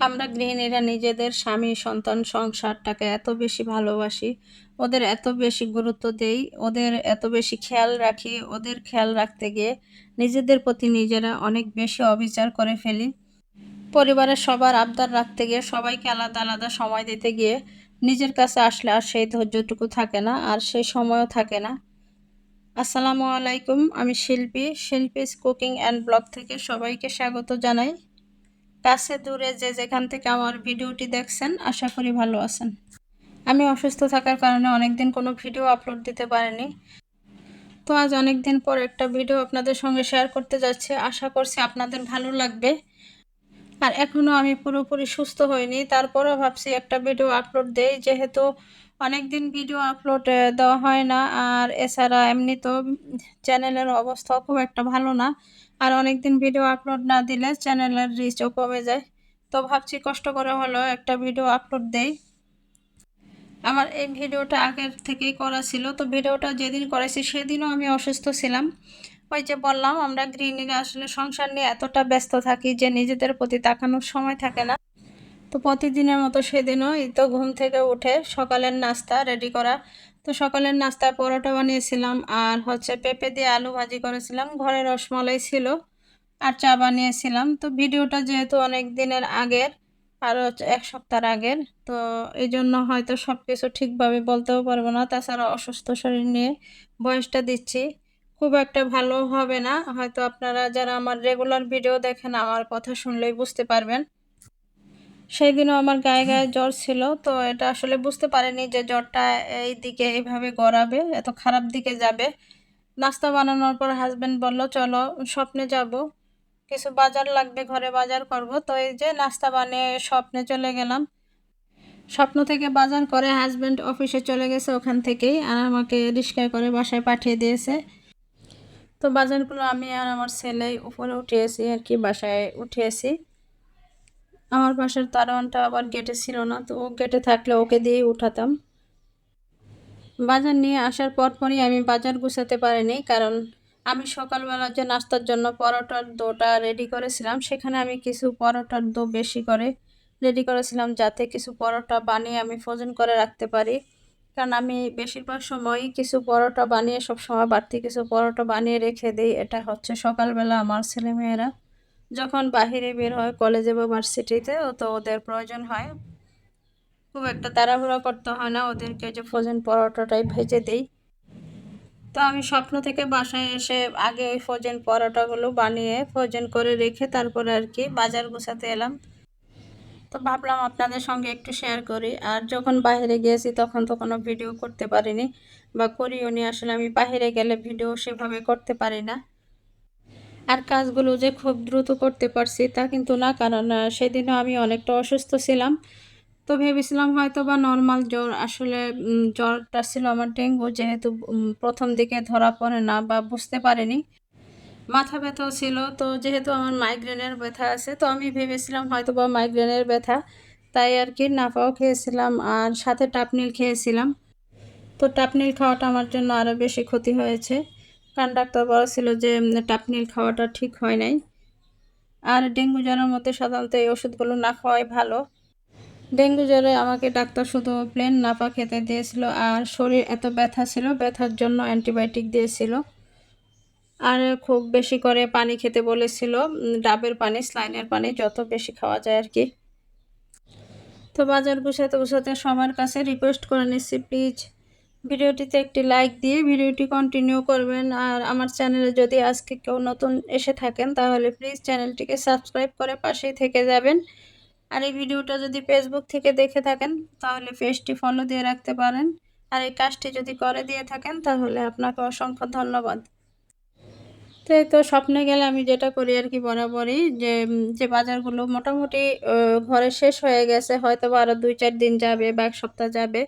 আমরা গৃহিণীরা নিজেদের স্বামী, সন্তান, সংসারটাকে এত বেশি ভালোবাসি, ওদের এত বেশি গুরুত্ব দেই, ওদের এত বেশি খেয়াল রাখি, ওদের খেয়াল রাখতে গিয়ে নিজেদের প্রতি নিজেরা অনেক বেশি অবিচার করে ফেলি। পরিবারের সবার আবদার রাখতে গিয়ে, সবাইকে আলাদা আলাদা সময় দিতে গিয়ে নিজের কাছে আসলে আর সেই ধৈর্যটুকু থাকে না, আর সেই সময়ও থাকে না। আসসালামু আলাইকুম, আমি শিল্পী, শিল্পীস কুকিং অ্যান্ড ব্লগ থেকে সবাইকে স্বাগত জানাই। কাছে দূরে যে যেখান থেকে আমার ভিডিওটি দেখছেন, আশা করি ভালো আছেন। আমি অসুস্থ থাকার কারণে অনেকদিন কোনো ভিডিও আপলোড দিতে পারিনি। তো আজ অনেক দিন পর একটা ভিডিও আপনাদের সঙ্গে শেয়ার করতে যাচ্ছি। আশা করছি আপনাদের ভালো লাগবে। আর এখনও আমি পুরোপুরি সুস্থ হইনি, তারপরেও ভাবছি একটা ভিডিও আপলোড দেই, যেহেতু অনেক দিন ভিডিও আপলোড দেওয়া হয় না। আর এছাড়া এমনি তো চ্যানেলের অবস্থা খুব একটা ভালো না। আর অনেক দিন ভিডিও আপলোড না দিলে চ্যানেলের রিচও কমে যায়। তো ভাবছি কষ্ট করে হলো একটা ভিডিও আপলোড দেই। আমার এই ভিডিওটা আগের থেকেই করা ছিল। তো ভিডিওটা যেদিন করেছি সেদিনও আমি অসুস্থ ছিলাম। ওই যে বললাম, আমরা গৃহিণীরা আসলে সংসার নিয়ে এতটা ব্যস্ত থাকি যে নিজেদের প্রতি তাকানোর সময় থাকে না। তো প্রতিদিনের মতো সেদিনও এই তো ঘুম থেকে উঠে সকালের নাস্তা রেডি করা। তো সকালের নাস্তায় পরোটা বানিয়েছিলাম আর হচ্ছে পেঁপে দিয়ে আলু ভাজি করেছিলাম। ঘরে রসমলাই ছিল আর চা বানিয়েছিলাম। তো ভিডিওটা যেহেতু অনেক দিনের আগের আরও এক সপ্তাহ আগের, তো এই জন্য হয়তো সব কিছু ঠিকভাবে বলতেও পারব না। তাছাড়া অসুস্থ শরীর নিয়ে বয়সটা দিচ্ছি, খুব একটা ভালো হবে না। হয়তো আপনারা যারা আমার রেগুলার ভিডিও দেখেন, আমার কথা শুনলেই বুঝতে পারবেন। সেই দিনও আমার গায়ে গায়ে জ্বর ছিল, তো এটা আসলে বুঝতে পারিনি যে জ্বরটা এই দিকে এইভাবে গড়াবে, এত খারাপ দিকে যাবে। নাস্তা বানানোর পর হাজব্যান্ড বলল, চলো, স্বপ্নে যাব। কিছু বাজার লাগবে, ঘরে বাজার করব। তো এই যে নাস্তা বানিয়ে স্বপ্নে চলে গেলাম। স্বপ্ন থেকে বাজার করে হাজব্যান্ড অফিসে চলে গেছে ওখান থেকেই, আর আমাকে রিক্সায় করে বাসায় পাঠিয়ে দিয়েছে। তো বাজারগুলো আমি আর আমার ছেলে উপরে উঠিয়েছি আর কি, বাসায় উঠিয়েছি। আমার পাশের তারওয়ানটা আবার গেটে ছিল না, তো ও গেটে থাকলে ওকে দিয়েই উঠাতাম। বাজার নিয়ে আসার পরপরই আমি বাজার গুছাতে পারিনি, কারণ আমি সকালবেলা যে নাস্তার জন্য পরোটার দোটা রেডি করেছিলাম, সেখানে আমি কিছু পরোটার দো বেশি করে রেডি করেছিলাম, যাতে কিছু পরোটা বানিয়ে আমি ফ্রোজেন করে রাখতে পারি। কারণ আমি বেশিরভাগ সময়ই কিছু পরোটা বানিয়ে সব সময় বাড়তি কিছু পরোটা বানিয়ে রেখে দিই, এটা হচ্ছে সকালবেলা আমার ছেলেমেয়েরা। যখন বাহিরে বের হয় কলেজে বা ভার্সিটিতে, তো ওদের প্রয়োজন হয়। খুব একটা তাড়াহুড়া করতে হয় না, ওদেরকে যে ফ্রোজেন পরোটাটাই ভেজে দিই। তো আমি স্বপ্ন থেকে বাসায় এসে আগে ওই ফ্রোজেন পরোটাগুলো বানিয়ে ফ্রোজেন করে রেখে তারপরে আর কি বাজার গুছাতে এলাম। তো ভাবলাম আপনাদের সঙ্গে একটু শেয়ার করি। আর যখন বাইরে গিয়েছি তখন তো কোনো ভিডিও করতে পারিনি বা করিও নি আসলে আমি বাইরে গেলে ভিডিও সেভাবে করতে পারি না। আর কাজগুলো যে খুব দ্রুত করতে পারছি তা কিন্তু না, কারণ সেদিনও আমি অনেকটা অসুস্থ ছিলাম। তো ভেবেছিলাম হয়তো বা নর্মাল জ্বর, আসলে জ্বরটা ছিল আমার ডেঙ্গু, যেহেতু প্রথম দিকে ধরা পড়ে না বা বুঝতে পারিনি। মাথা ব্যথাও ছিল, তো যেহেতু আমার মাইগ্রেনের ব্যথা আছে, তো আমি ভেবেছিলাম হয়তো বা মাইগ্রেনের ব্যথা। তাই আর কি নাফাও খেয়েছিলাম আর সাথে টাপনিল খেয়েছিলাম। তো টাপনিল খাওয়াটা আমার জন্য আরও বেশি ক্ষতি হয়েছে। কারণ ডাক্তার বলেছিল যে টাপনিল খাওয়াটা ঠিক হয় নাই। আর ডেঙ্গু জ্বরের মধ্যে সাধারণত এই ওষুধগুলো না খাওয়াই ভালো। ডেঙ্গু জ্বরে আমাকে ডাক্তার শুধু প্লেন নাপা খেতে দিয়েছিল আর শরীর এত ব্যথা ছিল, ব্যথার জন্য অ্যান্টিবায়োটিক দিয়েছিল। আর খুব বেশি করে পানি খেতে বলেছিল ডাবের পানি, স্লাইনের পানি, যত বেশি খাওয়া যায় আর কি। তো বাজার গুছাতে গুছাতে সবার কাছে রিকোয়েস্ট করে নিচ্ছি প্লিজ ভিডিওটিতে একটি লাইক দিয়ে ভিডিওটি কন্টিনিউ করবেন। আর আমার চ্যানেলে যদি আজকে কেউ নতুন এসে থাকেন, তাহলে প্লিজ চ্যানেলটিকে সাবস্ক্রাইব করে পাশেই থেকে যাবেন। আর এই ভিডিওটা যদি ফেসবুক থেকে দেখে থাকেন, তাহলে পেজটি ফলো দিয়ে রাখতে পারেন। আর এই কাজটি যদি করে দিয়ে থাকেন, তাহলে আপনাকে অসংখ্য ধন্যবাদ। তো এই তো স্বপ্নে গেলে আমি যেটা করি আর কি বরাবরই, যে যে বাজারগুলো মোটামুটি ঘরে শেষ হয়ে গেছে হয়তো বা আরও দুই চার দিন যাবে বা এক সপ্তাহ যাবে।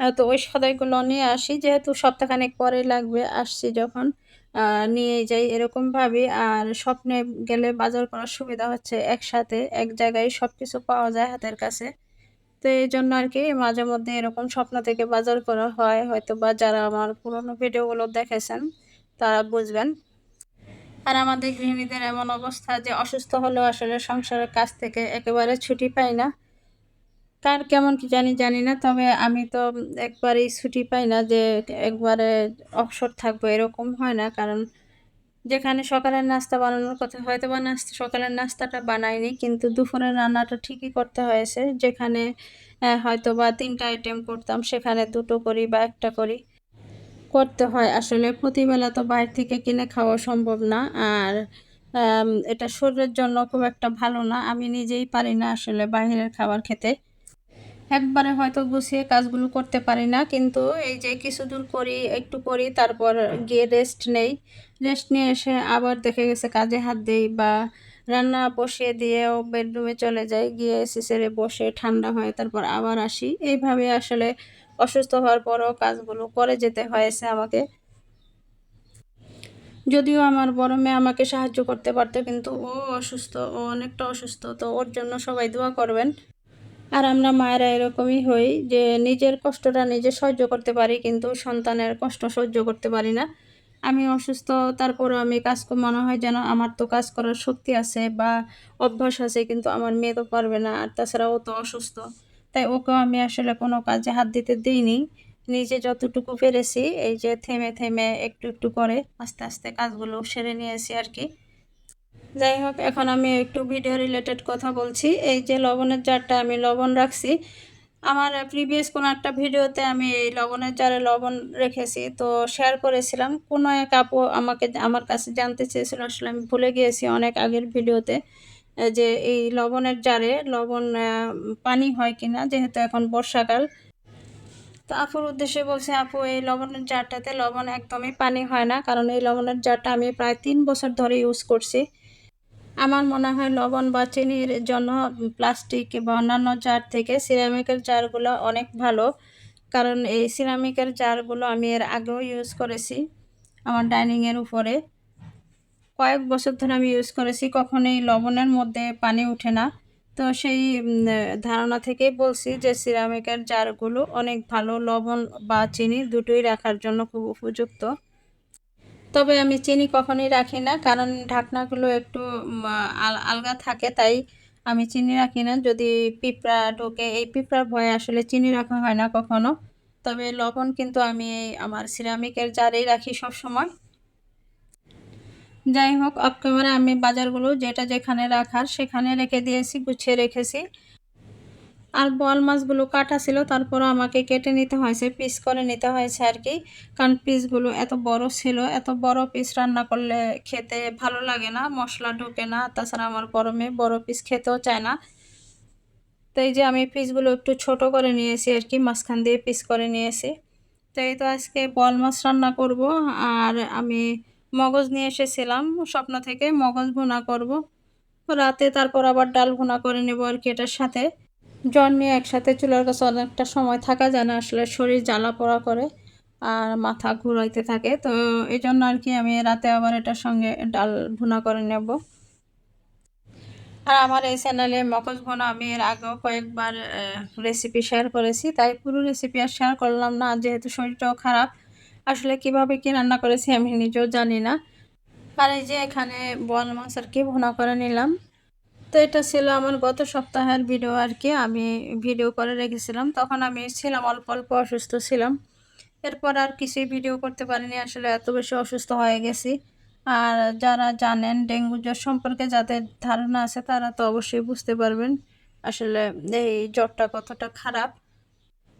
তো ওই সদাইগুলো নিয়ে আসি, যেহেতু সপ্তাহখানেক পরে লাগবে, আসছি যখন নিয়ে যাই এরকমভাবে আর স্বপ্নে গেলে বাজার করার সুবিধা হচ্ছে একসাথে, এক জায়গায় সব কিছু পাওয়া যায় হাতের কাছে। তো এই জন্য আর কি, মাঝে মধ্যে এরকম স্বপ্ন থেকে বাজার করা হয়। হয়তো বা যারা আমার পুরনো ভিডিওগুলো দেখেছেন, তারা বুঝবেন। আর আমাদের গৃহিণীদের এমন অবস্থা যে অসুস্থ হলেও আসলে সংসারের কাজ থেকে একেবারে ছুটি পাই না। কার কেমন কি জানি জানি না। তবে আমি তো একবারেই ছুটি পাই না যে একবারে অবসর থাকব এরকম হয় না। কারণ যেখানে সকালের নাস্তা বানানোর কথা হয়তো বা নাস্তা, সকালের নাস্তাটা বানাইনি, কিন্তু দুপুরের রান্নাটা ঠিকই করতে হয়েছে। যেখানে হয়তো বা তিনটা আইটেম করতাম, সেখানে দুটো করি বা একটা করি। করতে হয়। আসলে প্রতিবেলা তো বাইরে থেকে কিনে খাওয়া সম্ভব না। আর এটা শরীরের জন্য খুব একটা ভালো না। আমি নিজেই পারি না আসলে বাইরের খাবার খেতে। একবারে হয়তো গুছিয়ে কাজগুলো করতে পারি না, কিন্তু এই যে কিছু দূর করি, একটু করি, তারপর গিয়ে রেস্ট নেই। রেস্ট নিয়ে এসে আবার দেখে গেছে কাজে হাত দিই বা রান্না বসিয়ে দিয়েও বেডরুমে চলে যাই, গিয়ে সিসেরে বসে ঠান্ডা হয় তারপর আবার আসি। এইভাবে আসলে অসুস্থ হওয়ার পরও কাজগুলো করে যেতে হয়েছে আমাকে। যদিও আমার বড় মেয়ে আমাকে সাহায্য করতে পারতো, কিন্তু ও অসুস্থ, ও অনেকটা অসুস্থ, তো ওর জন্য সবাই দোয়া করবেন। আর আমরা মায়েরা এরকমই হই যে নিজের কষ্টটা নিজে সহ্য করতে পারি, কিন্তু সন্তানের কষ্ট সহ্য করতে পারি না। আমি অসুস্থ, তারপরও আমি কাজ মনে হয় যেন আমার তো কাজ করার শক্তি আছে বা অভ্যাস আছে, কিন্তু আমার মেয়ে তো পারবে না, আর তাছাড়া ও তো অসুস্থ। তাই ওকেও আমি আসলে কোনো কাজে হাত দিতে দিইনি। নিজে যতটুকু পেরেছি, এই যে থেমে থেমে একটু একটু করে আস্তে আস্তে কাজগুলো সেরে নিয়েছি আর কি। যাই হোক, এখন আমি একটু ভিডিও রিলেটেড কথা বলছি। এই যে লবণের জারটা আমি লবণ রাখছি। আমার প্রিভিয়াস কোনো একটা ভিডিওতে আমি এই লবণের জারে লবণ রেখেছি। তো শেয়ার করেছিলাম। কোনো এক আপু আমাকে, আমার কাছে জানতে চেয়েছিল। আসলে আমি ভুলে গিয়েছি অনেক আগের ভিডিওতে যে এই লবণের জারে লবণ পানি হয় কিনা, যেহেতু এখন বর্ষাকাল। তো আপুর উদ্দেশ্যে বলছে, আপু, এই লবণের জারটাতে লবণ একদমই পানি হয় না। কারণ এই লবণের জারটা আমি প্রায় তিন বছর ধরে ইউজ করছি। আমার মনে হয় লবণ বা চিনির জন্য প্লাস্টিক বা অন্যান্য জার থেকে সিরামিকের জারগুলো অনেক ভালো। কারণ এই সিরামিকের জারগুলো আমি এর আগেও ইউজ করেছি আমার ডাইনিংয়ের উপরে। কয়েক বছর ধরে আমি ইউজ করেছি, কখনোই লবণের মধ্যে পানি উঠে না। তো সেই ধারণা থেকেই বলছি যে সিরামিকের জারগুলো অনেক ভালো লবণ বা চিনি দুটোই রাখার জন্য খুব উপযুক্ত। তবে আমি চিনি কখনোই রাখি না, কারণ ঢাকনাগুলো একটু আলগা থাকে, তাই আমি চিনি রাখি না। যদি পিঁপড়া ঢোকে, এই পিঁপড়ার ভয়ে আসলে চিনি রাখা হয় না কখনো। তবে লবণ কিন্তু আমি আমার সিরামিকের জারেই রাখি সব সময় যাই হোক অফ ক্যামেরা আমি বাজারগুলো যেটা যেখানে রাখার সেখানে রেখে দিয়েছি, গুছিয়ে রেখেছি। আর বল মাছগুলো কাটা ছিল, তারপরও আমাকে কেটে নিতে হয়েছে, পিস করে নিতে হয়েছে আর কি। কারণ পিসগুলো এত বড় ছিল, এত বড় পিস রান্না করলে খেতে ভালো লাগে না, মশলা ঢুকে না, তাছাড়া আমার মেয়ে বড় পিস খেতেও চায় না। তো এই যে আমি পিসগুলো একটু ছোট করে নিয়েছি আর কি, মাঝখান দিয়ে পিস করে নিয়েছি। তো এই তো আজকে বল মাছ রান্না করব, আর আমি মগজ নিয়ে এসেছিলাম, স্বপ্ন থেকে মগজ ভুনা করব। রাতে তারপর আবার ডাল ভুনা করে নেব আর কি এটার সাথে। নিয়ে একসাথে চুলার কাছে অনেকটা সময় থাকা যায় না, আসলে শরীর জ্বালা পড়া করে আর মাথা ঘুরাইতে থাকে। তো এই জন্য আর কি আমি রাতে আবার এটার সঙ্গে ডাল ভুনা করে নেব। আর আমার এই চ্যানেলে মকজ ভুনা আমি এর আগেও কয়েকবার রেসিপি শেয়ার করেছি, তাই পুরো রেসিপি আর শেয়ার করলাম না যেহেতু শরীরটাও খারাপ, আসলে কীভাবে কি রান্না করেছি আমি নিজেও জানি না। আর এই যে এখানে বল মাছ আর কি ভুনা করে নিলাম। তো এটা ছিল আমার গত সপ্তাহের ভিডিও আর কি আমি ভিডিও করে রেখেছিলাম। তখন আমি ছিলাম, অল্প অল্প অসুস্থ ছিলাম। এরপর আর কিছুই ভিডিও করতে পারিনি। আসলে এত বেশি অসুস্থ হয়ে গেছি। আর যারা জানেন ডেঙ্গু জ্বর সম্পর্কে, যাদের ধারণা আছে, তারা তো অবশ্যই বুঝতে পারবেন আসলে এই জ্বরটা কতটা খারাপ।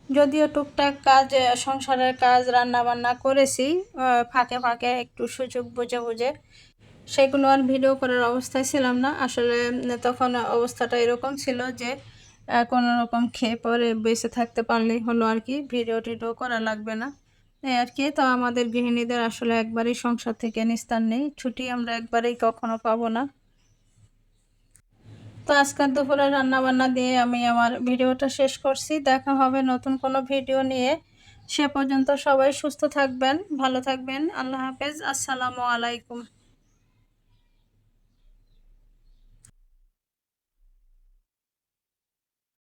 যদিও টুকটাক কাজ সংসারের কাজ রান্না বান্না করেছি ফাঁকে ফাঁকে একটু সুযোগ বুঝে বুঝে। সেগুলো আর ভিডিও করার অবস্থায় ছিলাম না। আসলে, তখন অবস্থাটা এরকম ছিল যে কোনো রকম খেয়ে পরে বেঁচে থাকতে পারলেই হলো আর কি, ভিডিও টিডিও করা লাগবে না। এই আর কি, তো আমাদের গৃহিণীদের আসলে একবারই সংসার থেকে নিস্তার নেই, ছুটি আমরা একবারেই কখনো পাবো না। তো আজকের দুপুরে রান্নাবান্না দিয়ে আমি আমার ভিডিওটা শেষ করছি। দেখা হবে নতুন কোনো ভিডিও নিয়ে। সে পর্যন্ত সবাই সুস্থ থাকবেন, ভালো থাকবেন। আল্লাহ হাফেজ। আসসালামু আলাইকুম।